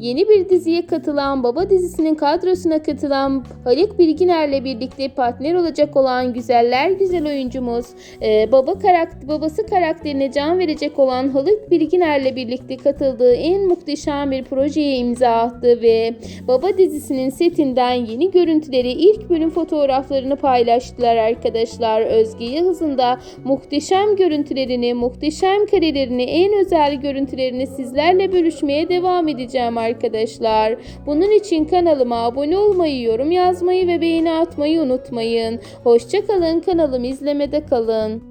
Yeni bir diziye katılan, Baba dizisinin kadrosuna katılan Haluk Bilginer'le birlikte partner olacak olan güzeller güzel oyuncumuz, e, baba karakter, babası karakterine can verecek olan Haluk Bilginer'le birlikte katıldığı en muhteşem bir projeye imza attı ve Baba dizisinin setinden yeni görüntüleri, ilk bölüm fotoğraflarını paylaştılar arkadaşlar. Özge Yağız'ın da muhteşem görüntülerini, muhteşem karelerini, en özel görüntülerini sizlerle bölüşmeye devam edeceğim arkadaşlar. Bunun için kanalıma abone olmayı, yorum yazmayı ve beğeni atmayı unutmayın. Hoşçakalın, kanalımı izlemede kalın.